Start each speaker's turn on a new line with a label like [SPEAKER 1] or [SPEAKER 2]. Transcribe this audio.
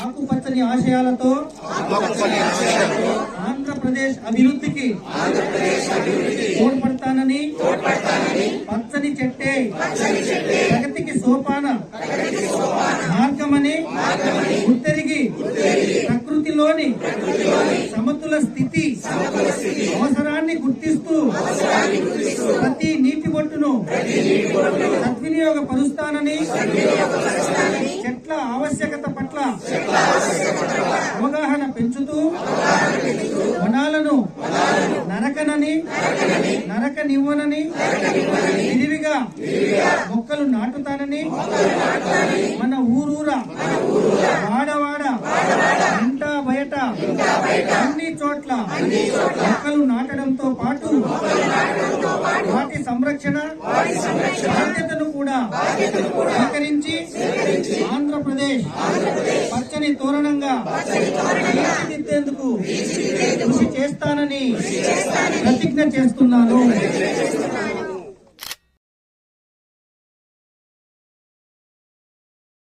[SPEAKER 1] ఆకుపచ్చని ఆశయాలతో ఆంధ్రప్రదేశ్ అభివృద్ధికి తోడ్పడతానని పచ్చని చెట్టే ప్రగతికి సోపాన మార్గమని గుర్తెరిగి ప్రకృతిలోని సమతుల స్థితి అవసరాన్ని గుర్తిస్తూ ప్రతి నీటి బొట్టును సద్వినియోగపరుస్తానని చెట్ల ఆవశ్యకత పట్ల పెంచుతూ వనాలను నరకనని నరకనివ్వనని విరివిగా మొక్కలు నాటుతానని మన ఊరూర వాడవాడ ఇంటా బయట అన్ని చోట్ల మొక్కలు నాటడంతో పాటు వాటి సంరక్షణ బాధ్యతను కూడా స్వీకరించి ఆంధ్రప్రదేశ్ పచ్చని తోరణంగా తీర్చిదిద్దేందుకు కృషి చేస్తానని ప్రతిజ్ఞ చేస్తున్నాను.